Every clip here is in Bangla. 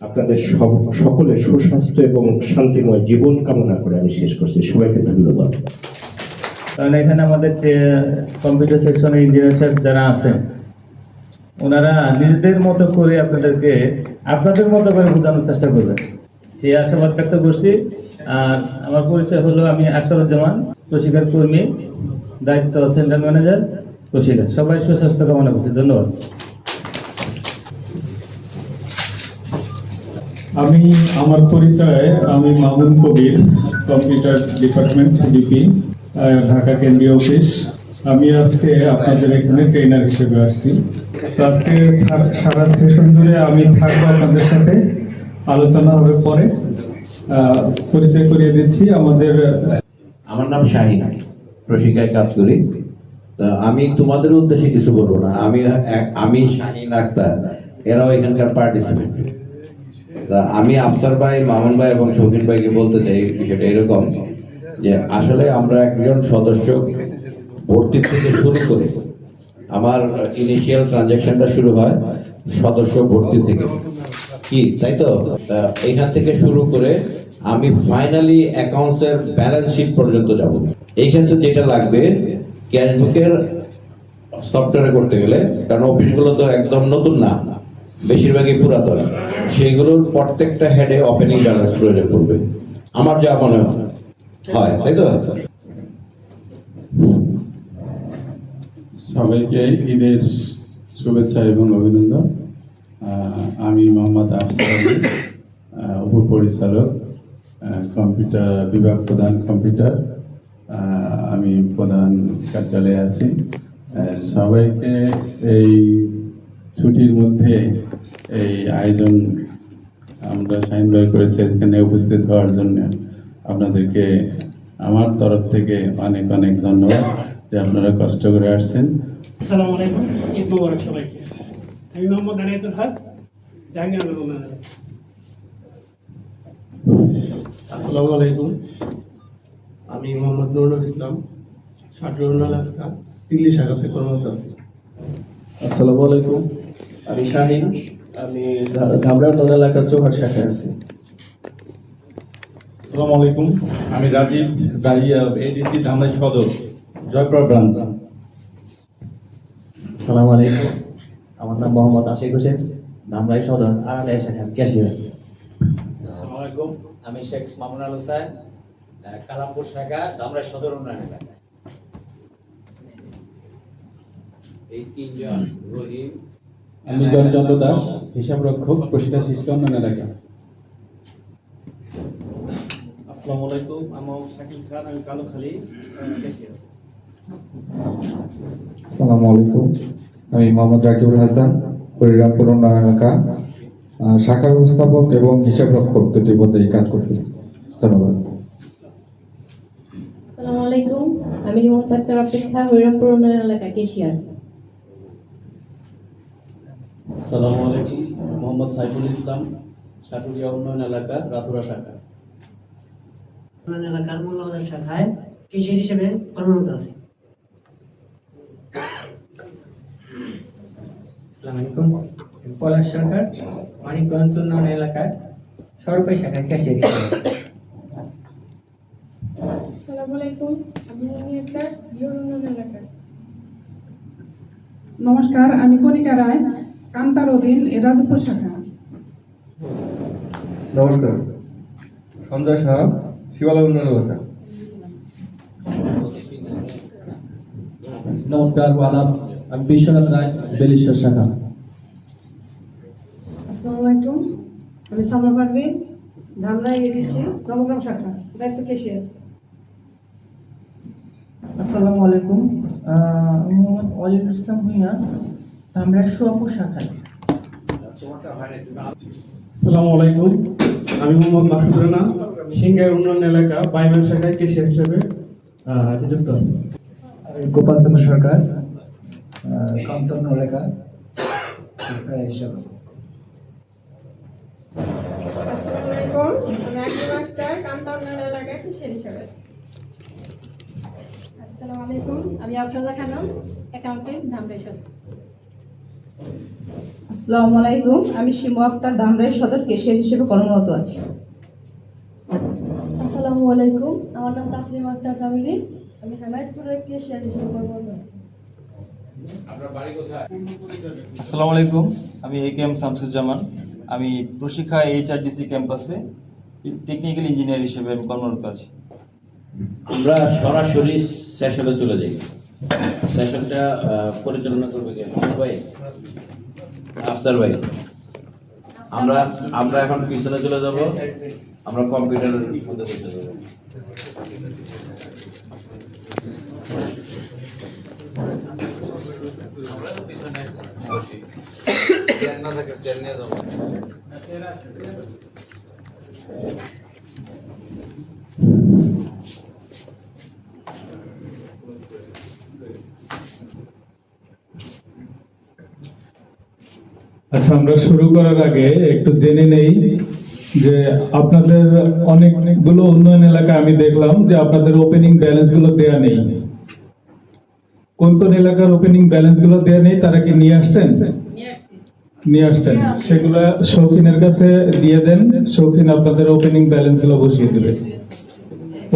আপনাদের সকলের সুস্বাস্থ্য এবং শান্তিময় জীবন কামনা করে আমি শেষ করছি। সবাইকে ধন্যবাদ। কারণ এখানে আমাদের কম্পিউটার সেকশনে ইঞ্জিনিয়ার সাহেব যারা আছেন, ওনারা নিজেদের মতো করে আপনাদেরকে আপনাদের মতো করে বোঝানোর চেষ্টা করবেন। সেই আশাবাদ ব্যক্ত করছি। আর আমার পরিচয় হলো আমি আখতারুজ্জামান, প্রশিক্ষণ কর্মী, দায়িত্ব সেন্টার ম্যানেজার প্রশিক্ষণ সবাই সুস্বাস্থ্য কামনা করছি। ধন্যবাদ। আমি আমার পরিচয় আমি Mamun Kabir, computer department CDP Dhaka কেন্দ্রীয় অফিস। আমি আজকে আপনাদের এখানে ট্রেনার হিসেবে আসছি। আজকে সারা সেশন জুড়ে আমি থাকব আপনাদের সাথে। আলোচনা হবে পরে। পরিচয় করিয়ে দিচ্ছি আমাদের আমার নাম শাহিন প্রশিক্ষায় কাজ করি আমি তোমাদের উদ্দেশ্যে কিছু বলব না। আমি আমি শাহিন আক্তার। এরাও এখানকার পার্টিসিপেন্ট আমি আফসার ভাই, মামুন ভাই এবং শৌখিন ভাইকে বলতে চাই, বিষয়টা এরকম যে আসলে আমরা একজন সদস্য ভর্তি থেকে শুরু করে আমার ইনিশিয়াল ট্রানজ্যাকশনটা শুরু হয় সদস্য ভর্তি থেকে। কি, তাই তো? এখান থেকে শুরু করে আমি ফাইনালি অ্যাকাউন্টসের ব্যালেন্স শিট পর্যন্ত যাব। এই ক্ষেত্রে যেটা লাগবে ক্যাশবুকের সফটওয়্যারে করতে গেলে, কারণ অফিসগুলো তো একদম নতুন না, বেশিরভাগই পুরাতন। সেইগুলোর প্রত্যেকটা হেডে ওপেনিং ব্যালেন্স প্রয়োজন পড়বে। আমার যা মনে হয়। তাই তো? সবাইকে ঈদের শুভেচ্ছা এবং অভিনন্দন। আমি মোহাম্মদ আফসার উপপরিচালক কম্পিউটার বিভাগ প্রধান কম্পিউটার। আমি প্রধান কার্যালয়ে আছি। সবাইকে এই ছুটির মধ্যে এই আয়োজন আমরা সাইন বাই করেছি এখানে উপস্থিত হওয়ার জন্য। আপনাদেরকে আমার তরফ থেকে অনেক অনেক ধন্যবাদ যে আপনারা কষ্ট করে আসছেন। আসসালামু আলাইকুম ঈদ মোবারক সবাইকে। আমি মোহাম্মদ আনিয়াতুল হক জাহাঙ্গীরনগর আসসালামু আলাইকুম আমি মোহাম্মদ নুরুল ইসলাম এলাকা দিল্লি শাখাতে কর্মরত আছি। আসসালামু আলাইকুম। আমি শাহিন আমি ধামরা নন এলাকার চৌহাট শাখায় আছি। আসসালামু আলাইকুম আমি রাজীব দাঁড়িয়ে এডিসি ধামরাই সদর জয়পুর ব্রাঞ্চ। সালাম আলাইকুম আমার নাম মোহাম্মদ আশিক হোসেন ধামরাই সদর আড়ালাই শাখার ক্যাশিয়ার আসসালামু আলাইকুম আমি শেখ মামুন আল হোসেন কালামপুর শাখা ধামরা সদর উন্নয়ন এলাকা। এই তিনজন রহিম আমি জয়চন্দ্র দাস হিসাব রক্ষক প্রসিদ্ধ উন্নয়ন এলাকা। আসসালামু আলাইকুম আমার শাকিল খান আমি কালোখালী আসসালামু আলাইকুম আমি মোহাম্মদ রাকিবুল হাসান হরিরামপুর উন্নয়ন এলাকা। শাখা ব্যবস্থাপক এবং হিসাব রক্ষক দুটি পদেই কাজ করতেছি। ধন্যবাদ। আসসালামু আলাইকুম আমি লিমন আক্তার অপেক্ষা হরিরামপুর উন্নয়ন এলাকা কেশিয়ার আসসালামু আলাইকুম। মোহাম্মদ সাইফুল ইসলাম সাটুরিয়া উন্নয়ন এলাকা রাতুরা শাখা। উন্নয়ন এলাকার মূল্যবাদের শাখায় কেশিয়ার হিসেবে কর্মরত আছি। আসসালামু আলাইকুম। পলাশ সরকার মানিকগঞ্জ উন্নয়ন এলাকার সরকারি শাখার ক্যাশিয়ার আসসালামু আলাইকুম। আমি উন্নয়ন এলাকা নমস্কার আমি কণিকা রায়। কান্তার অধীন এ রাজপুর শাখা। নমস্কার। সঞ্জয় সাহা শিবালয় উন্নয়ন এলাকা। নমস্কার আলাপ আমি বিশ্বনাথ রায় বেলিশ্বর শাখা। আসসালামু আলাইকুম। আমি সামা পারভিন ধামরা এডিসি নবগ্রাম শাখা। দায়িত্ব কেশিয়ার আসসালামু আলাইকুম। মোহাম্মদ অলিউল ইসলাম ভুইয়া ধামরা সুয়াপুর শাখায় আসসালামু আলাইকুম। আমি মোহাম্মদ মাসুদ রানা সিংহের উন্নয়ন এলাকা বাইমান শাখায় কেশিয়ার হিসেবে নিযুক্ত আছি। গোপাল চন্দ্র সরকার কান্তন এলাকা হিসাবে। আসসালামু আলাইকুম আমি আকলিমা আক্তার কান্তা উন্নয়ন এলাকা কেশিয়ার হিসেবে আছি। আসসালামু আলাইকুম আমি আফরোজা খানম অ্যাকাউন্টেন্ট ধামরেশ্বর আসসালামু আলাইকুম। আমি শিমু আক্তার ধামরাই সদর কেশিয়ার হিসেবে কর্মরত আছি। আসসালামু আলাইকুম। আমার নাম তাসলিম আক্তার জামিলি। আমি হেমায়তপুরের কেশিয়ার হিসেবে কর্মরত আছি। আসসালামু আলাইকুম। আমি এ কে এম শামসুজ্জামান। আমি প্রশিক্ষা এইচআরডিসি ক্যাম্পাসে টেকনিক্যাল ইঞ্জিনিয়ার হিসেবে আমি কর্মরত আছি। আমরা সরাসরি সেশনে চলে যাই। সেশনটা পরিচালনা করবে কে? ভাই আফসার ভাই আমরা আমরা এখন পিছনে চলে যাব আমরা কম্পিউটারের মধ্যে বসে যাব। আচ্ছা আমরা শুরু করার আগে একটু জেনে নেই যে আপনাদের অনেক অনেকগুলো উন্নয়ন এলাকা আমি দেখলাম যে আপনাদের ওপেনিং ব্যালেন্সগুলো দেয়া নেই। কোন কোন এলাকার ওপেনিং ব্যালেন্সগুলো দেয়া নেই তারা কি নিয়ে আসছেন? নিয়ে আসছেন। সেগুলো শৌখিনের কাছে দিয়ে দেন শৌখিন আপনাদের ওপেনিং ব্যালেন্সগুলো বসিয়ে দেবে।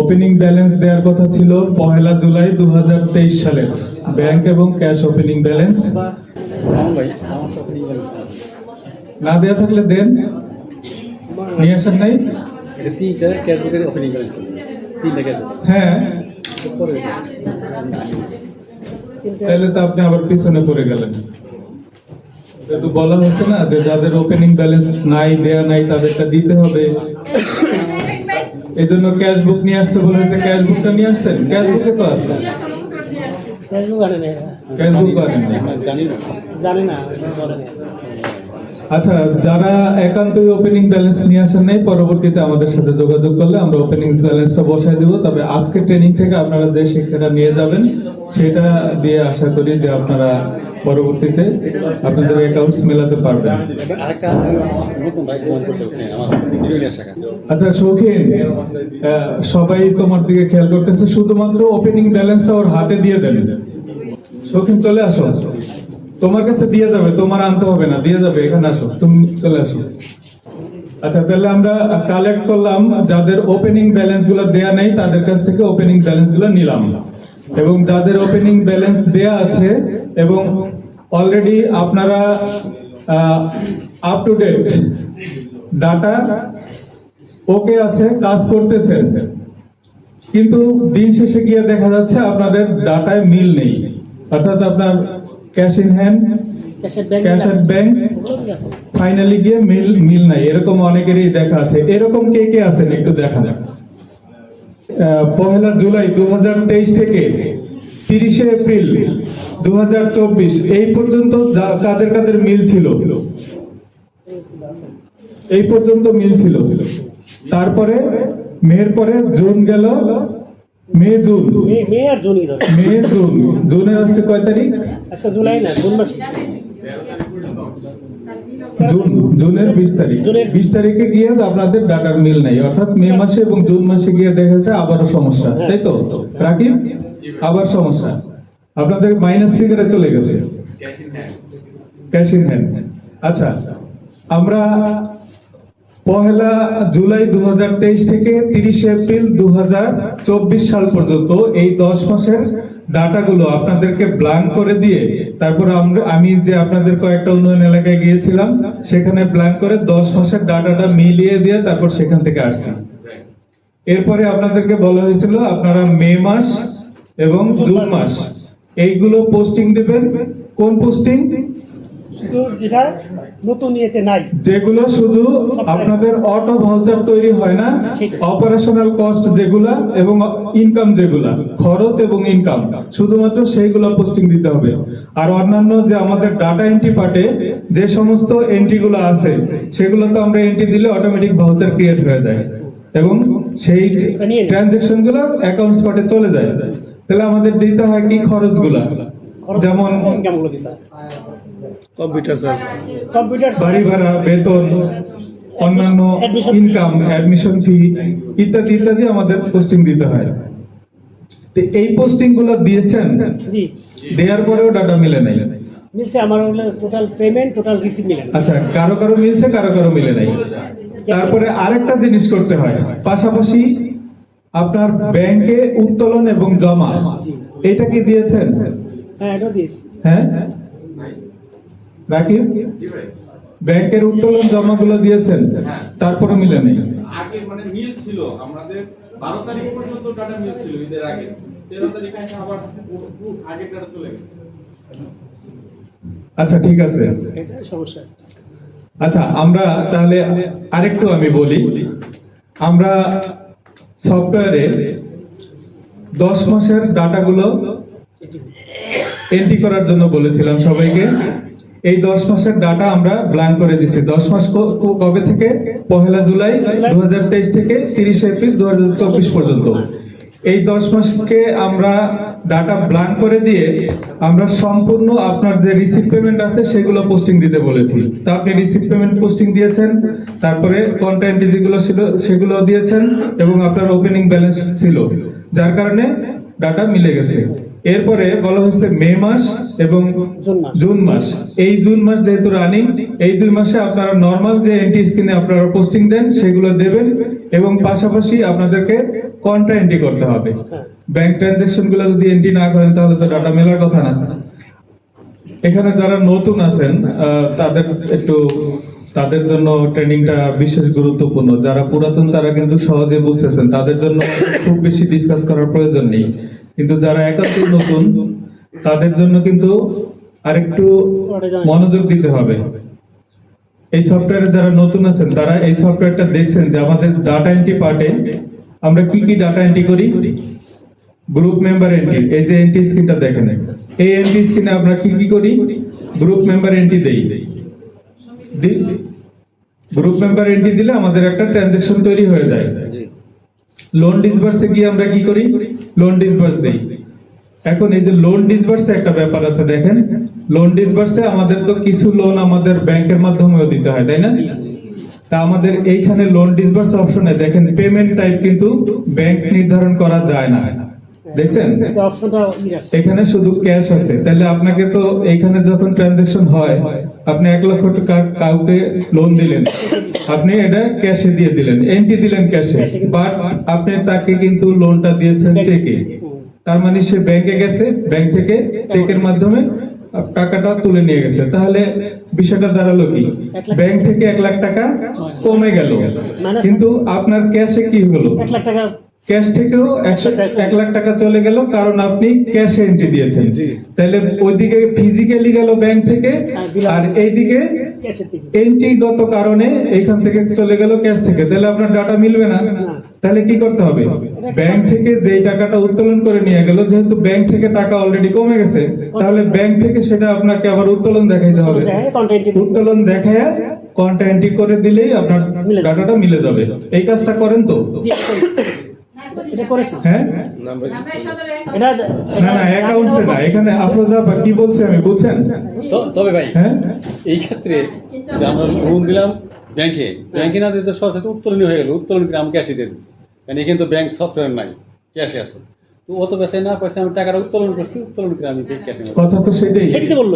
ওপেনিং ব্যালেন্স দেওয়ার কথা ছিল পহেলা জুলাই দুহাজার তেইশ সালে। ব্যাংক এবং ক্যাশ ওপেনিং ব্যালেন্স না দেয়া থাকলে দেন। নিয়ে আসেন নাই। তিনটা ক্যাশবুকের ওপেনিং ব্যালেন্স তিনটা ক্যাশবুক হ্যাঁ। তাহলে তো আপনি আবার পিছনে পড়ে গেলেন। যেহেতু বলা হচ্ছে না যে যাদের ওপেনিং ব্যালেন্স নাই দেয়া নাই তাদেরটা দিতে হবে। এই জন্য ক্যাশ বুক নিয়ে আসতে বলেছে ক্যাশ বুকটা নিয়ে আসছেন? ক্যাশ বুকে তো আছে। ক্যাশবুক আনে না ক্যাশ বুক আনেন। জানি না জানি না। আচ্ছা যারা একান্তই ওপেনিং ব্যালেন্স নিয়ে আসেন নাই পরবর্তীতে আমাদের সাথে যোগাযোগ করলে আমরা ওপেনিং ব্যালেন্সটা বসাই দেবো। তবে আজকে ট্রেনিং থেকে আপনারা যে শিক্ষাটা নিয়ে যাবেন সেটা দিয়ে আশা করি যে আপনারা পরবর্তীতে আপনাদের অ্যাকাউন্টস মেলাতে পারবেন। আচ্ছা শৌখিন সবাই তোমার দিকে খেয়াল করতেছে শুধুমাত্র ওপেনিং ব্যালেন্সটা ওর হাতে দিয়ে দেন। শৌখিন চলে আসো। তোমার কাছে দিয়ে যাবে, তোমার আনতে হবে না, দিয়ে যাবে, এখানে আসো, তুমি চলে আসো। আচ্ছা তাহলে আমরা কালেক্ট করলাম যাদের ওপেনিং ব্যালেন্সগুলো দেয়া নেই, তাদের কাছ থেকে ওপেনিং ব্যালেন্সগুলো নিলাম। এবং যাদের ওপেনিং ব্যালেন্স দেয়া আছে, এবং অলরেডি আপনারা up to date data okay আছে, কাজ করতেছেন কিন্তু দিন শেষে গিয়ে দেখা যাচ্ছে আপনাদের ডাটায় মিল নেই। অর্থাৎ আপনার cash in hand cash at bank finally গিয়ে মিল মিল নাই এরকম অনেকেরই দেখা আছে। এরকম কে কে আছেন একটু দেখা যাক। পহেলা জুলাই দু হাজার তেইশ থেকে তিরিশে এপ্রিল দু হাজার চব্বিশ এই পর্যন্ত কাদের কাদের মিল ছিল? এই পর্যন্ত মিল ছিল। তারপরে মেয়ের পরে জুন গেল মে জুন। মে আর জুনই ধরে মে জুন। জুনের আজকে কয় তারিখ? আজকে জুলাই না জুন মাসে। জুন জুনের বিশ তারিখ। বিশ তারিখে গিয়ে আপনাদের ডাটার মিল নাই। অর্থাৎ মে মাসে এবং জুন মাসে গিয়ে দেখা যাচ্ছে আবারও সমস্যা। তাই তো? রাকিব আবার সমস্যা। আপনাদের মাইনাস ফিগারে চলে গেছে। ক্যাশ ইন হ্যান্ড আচ্ছা আমরা পহেলা জুলাই দুহাজার তেইশ থেকে তিরিশে এপ্রিল দুই হাজার চব্বিশ সাল পর্যন্ত এই দশ মাসের ডাটাগুলো আপনাদেরকে ব্ল্যাঙ্ক করে দিয়ে তারপর আমরা আমি যে আপনাদের কয়েকটা উন্নয়ন এলাকায় গিয়েছিলাম, সেখানে ব্ল্যাঙ্ক করে দশ মাসের ডাটাটা মিলিয়ে দিয়ে তারপর সেখান থেকে আসছি। এরপরে আপনাদেরকে বলা হয়েছিল আপনারা মে মাস এবং জুন মাস। এইগুলো পোস্টিং দেবেন। কোন পোস্টিং শুধু যেটা নতুন ইয়েতে নাই। যেগুলো শুধু আপনাদের অটো ভাউচার তৈরি হয় না অপারেশনাল কস্ট যেগুলা এবং ইনকাম যেগুলা খরচ এবং ইনকাম শুধুমাত্র সেইগুলো পোস্টিং দিতে হবে। আর অন্যান্য যে আমাদের ডাটা এন্ট্রি পার্টে যে সমস্ত এন্ট্রি গুলো আছে সেগুলো তো আমরা এন্ট্রি দিলে অটোমেটিক ভাউচার ক্রিয়েট হয়ে যায়। এবং সেই ট্রানজেকশনগুলো অ্যাকাউন্টস পার্টে চলে যায়। তাহলে আমাদের দিতে হয় কি খরচগুলা? যেমন ইনকামগুলো দিতে হয়? কম্পিউটার চার্জ কম্পিউটার বাড়ি ভাড়া বেতন অন্যান্য ইনকাম অ্যাডমিশন ফি ইত্যাদি ইত্যাদি আমাদের পোস্টিং দিতে হয়। তো এই পোস্টিংগুলো দিয়েছেন জি। দেওয়ার পরেও ডাটা মিলে নাই। মিলছে আমার হলো টোটাল পেমেন্ট টোটাল রিসিভ মিলে না। আচ্ছা কারও কারও মিলছে কারও কারও মিলে নাই। তারপরে আরেকটা জিনিস করতে হয় পাশাপাশি আপনার ব্যাংকে উত্তোলন এবং জমা এটা কি দিয়েছেন? হ্যাঁ এটা দিয়েছি। হ্যাঁ? রাকিব ব্যাংকের উত্তোলন জমাগুলো দিয়েছেন তারপরে মিলে নেই আগে মানে মিল ছিল আমাদের বারো তারিখ পর্যন্ত ডাটা মিল ছিল ঈদের আগে। তেরো তারিখে এসে আবার আগের ডাটা চলে গেছে। আচ্ছা ঠিক আছে। এটা সমস্যা। আচ্ছা আমরা তাহলে আরেকটু আমি বলি। আমরা সফটওয়্যারে দশ মাসের ডাটাগুলো এন্ট্রি করার জন্য বলেছিলাম সবাইকে। এই দশ মাসের ডাটা আমরা ব্ল্যাঙ্ক করে দিচ্ছি দশ মাস কবে থেকে? পহেলা জুলাই দু হাজার তেইশ থেকে তিরিশে এপ্রিল দুহাজার চব্বিশ পর্যন্ত। এই দশ মাসকে আমরা ডাটা ব্ল্যাঙ্ক করে দিয়ে আমরা সম্পূর্ণ আপনার যে রিসিভ পেমেন্ট আছে, সেগুলো পোস্টিং দিতে বলেছি। তা আপনি রিসিভ পেমেন্ট পোস্টিং দিয়েছেন, তারপরে কন্টেন্ট যেগুলো ছিল, সেগুলো দিয়েছেন, এবং আপনার ওপেনিং ব্যালেন্স ছিল, যার কারণে ডাটা মিলে গেছে। এরপরে বলা হচ্ছে মে মাস এবং জুন মাস। এই জুন মাস যেহেতু রানিং এই দুই মাসে আপনারা নর্মাল যে এন্ট্রি স্ক্রিনে আপনারা পোস্টিং দেন সেগুলো দেবেন এবং পাশাপাশি আপনাদেরকে কন্ট্রা এন্ট্রি করতে হবে। ব্যাংক ট্রানজাকশনগুলো যদি এন্ট্রি না করেন তাহলে তো ডাটা মেলার কথা না। এখানে যারা নতুন আছেন তাদের একটু তাদের জন্য ট্রেনিংটা বিশেষ গুরুত্বপূর্ণ। যারা পুরাতন তারা কিন্তু সহজে বুঝতেছেন। তাদের জন্য খুব বেশি ডিসকাস করার প্রয়োজন নেই। কিন্তু যারা একান্তই নতুন, তাদের জন্য কিন্তু আরেকটু মনোযোগ দিতে হবে। এই সফটওয়্যারে যারা নতুন আছেন, তারা এই সফটওয়্যারটা দেখছেন যে আমাদের ডাটা এন্ট্রি পার্টে আমরা কি কি ডাটা এন্ট্রি করি? গ্রুপ মেম্বার এন্ট্রি এই যে এন্ট্রি স্ক্রিনটা দেখেন। এই এন্ট্রি স্ক্রিনে আমরা কি কি করি? গ্রুপ মেম্বার এন্ট্রি দেই। গ্রুপ মেম্বার এন্ট্রি দিলে আমাদের একটা ট্রানজাকশন তৈরি হয়ে যায়। লোন ডিসবার্সে গিয়ে আমরা কি করি? লোন ডিসবার্স দেই। এখন এই যে লোন ডিসবার্সে একটা ব্যাপার আছে, দেখেন। লোন ডিসবার্সে আমাদের তো কিছু লোন আমাদের ব্যাংকের মাধ্যমেও দিতে হয়, তাই না? তা আমাদের এইখানে লোন ডিসবার্স অপশনে দেখেন পেমেন্ট টাইপ কিন্তু ব্যাংক নির্ধারণ করা যায় না। দেখছেন? এখানে শুধু ক্যাশ আছে। তাহলে আপনাকে তো এইখানে যখন ট্রানজাকশন হয় আপনি এক লক্ষ টাকা কাউকে লোন দিলেন। আপনি এটা ক্যাশে দিয়ে দিলেন। এন্ট্রি দিলেন ক্যাশে বাট আপনি তাকে কিন্তু লোনটা দিয়েছেন চেকে তার মানে সে ব্যাংকে গেছে ব্যাংক থেকে চেকের মাধ্যমে টাকাটা তুলে নিয়ে গেছে। তাহলে বিষয়টা দাঁড়াল কি? ব্যাংক থেকে এক লাখ টাকা কমে গেল। কিন্তু আপনার ক্যাশে কি হলো? এক লাখ টাকা ক্যাশ থেকেও এক লাখ টাকা চলে গেল কারণ আপনি ক্যাশে এন্ট্রি দিয়েছেন। তাহলে ওইদিকে ফিজিক্যালি গেল ব্যাংক থেকে আর এইদিকে এন্ট্রিগত কারণে এখান থেকে চলে গেল ক্যাশ থেকে। তাহলে আপনার ডাটা মিলবে না। তাহলে কি করতে হবে? ব্যাংক থেকে যেই টাকাটা উত্তোলন করে নিয়ে গেল যেহেতু ব্যাংক থেকে টাকা অলরেডি কমে গেছে তাহলে ব্যাংক থেকে সেটা আপনাকে আবার উত্তোলন দেখাইতে হবে। উত্তোলন দেখায় কন্টা এন্ট্রি করে দিলেই আপনার ডাটাটা মিলে যাবে। এই কাজটা করেন তো? এটা করেছি হ্যাঁ? এটা না না অ্যাকাউন্টসে না এখানে আফরোজা বা কি বলছে আমি বুঝছেন। তবে ভাই হ্যাঁ? এই ক্ষেত্রে যে আমরা লোন দিলাম ব্যাংকে ব্যাংকে না দিতে সরাসরি উত্তোলনই হয়ে গেল উত্তোলন করে আমি ক্যাশে দিয়ে দিচ্ছি। কারণ এখানে তো ব্যাংক সফটওয়্যার নাই ক্যাশে আছে। তো ও তো বেসায় না পয়সা আমি টাকাটা উত্তোলন করছি উত্তোলন করে আমি ক্যাশে কথা তো সেটাই। সেটাই বলল।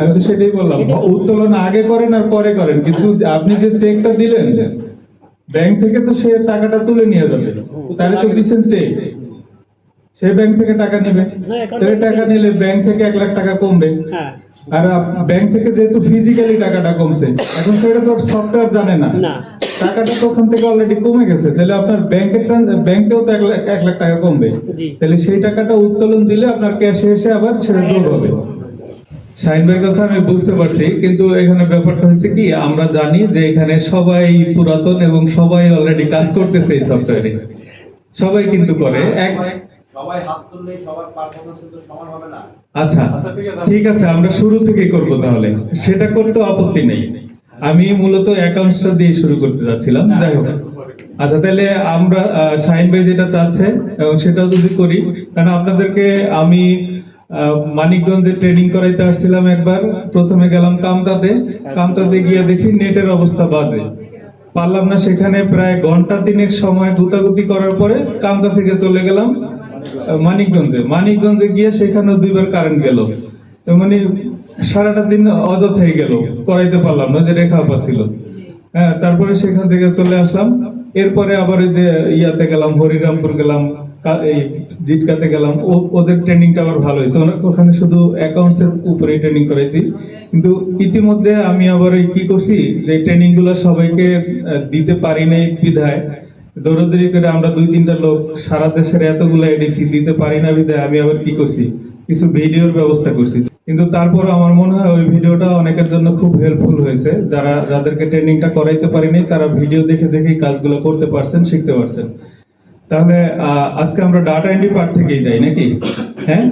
আমি তো সেটাই বললাম। উত্তোলন আগে করেন আর পরে করেন কিন্তু আপনি যে চেকটা দিলেন ব্যাংক থেকে তো সে টাকাটা তুলে নিয়ে যাবে। তাহলে তো দিচ্ছেন চেক সে ব্যাংক থেকে টাকা নেবে। টাকা নিলে ব্যাংক থেকে এক লাখ টাকা কমবে। হ্যাঁ। আর ব্যাংক থেকে যেহেতু ফিজিক্যালি টাকাটা কমছে এখন সেটা তো সফটওয়্যার জানে না। না। টাকাটা তো ওখান থেকে অলরেডি কমে গেছে। তাহলে আপনার ব্যাংকের ব্যাংকেও তো এক লাখ এক লাখ টাকা কমবে। তাহলে সেই টাকাটা উত্তোলন দিলে আপনার ক্যাশে এসে আবার সেটা যোগ হবে। কথা আমি বুঝতে পারছি কিন্তু এখানে ব্যাপারটা হচ্ছে কি আমরা জানি যে এখানে সবাই পুরাতন এবং সবাই অলরেডি কাজ করতেছে এই সফটওয়্যারে সবাই কিন্তু করে। এক সবাই হাত তুললে সবার পারফরমেন্স কিন্তু সমান হবে না। আচ্ছা ঠিক আছে। আমরা শুরু থেকে করব তাহলে। সেটা করতে আপত্তি নেই। আমি মূলত অ্যাকাউন্টসটা দিয়ে শুরু করতে যাচ্ছিলাম। যাই হোক। আচ্ছা তাহলে আমরা শাহিন ভাই যেটা চাচ্ছে এবং সেটাও যদি করি কারণ আপনাদেরকে আমি মানিকগঞ্জে ট্রেনিং করাইতে আসছিলাম একবার। প্রথমে গেলাম কামতাতে। কামতাতে গিয়ে দেখি নেটের অবস্থা বাজে। পারলাম না সেখানে প্রায় ঘণ্টা তিনেক সময় গুতাগুতি করার পরে কামতা থেকে চলে গেলাম মানিকগঞ্জে। মানিকগঞ্জে গিয়ে সেখানে দুইবার কারেন্ট গেল। মানে সারাটা দিন অযথাই গেল, করাইতে পারলাম না যে রেখা ছিল। হ্যাঁ তারপরে সেখান থেকে চলে আসলাম। এরপরে আবার যে ইয়াতে গেলাম, হরিরামপুর গেলাম। গেলাম। ওদের ট্রেনিংটা ভালো হয়েছে। ওখানে শুধু অ্যাকাউন্টস এর উপরে ট্রেনিং করাইছি। কিন্তু ইতিমধ্যে আমি আবার কি করছি, যে ট্রেনিংগুলো সবাইকে দিতে পারি নাই বিধায়। দৌড়াদৌড়ি করে আমরা দুই, তিনটা লোক সারা দেশের এতগুলো এডিসি দিতে পারি না বিধায় আমি আবার কি করছি, কিছু ভিডিওর ব্যবস্থা করছি। কিন্তু তারপর আমার মনে হয় ওই ভিডিওটা অনেকের জন্য খুব হেল্পফুল হয়েছে। যারা, যাদেরকে ট্রেনিংটা করাইতে পারিনি তারা ভিডিও দেখে দেখেই কাজগুলো করতে পারছেন, শিখতে পারছেন। তাহলে আজকে আমরা ডাটা এন্ট্রি পার্ট থেকেই যাই নাকি? হ্যাঁ?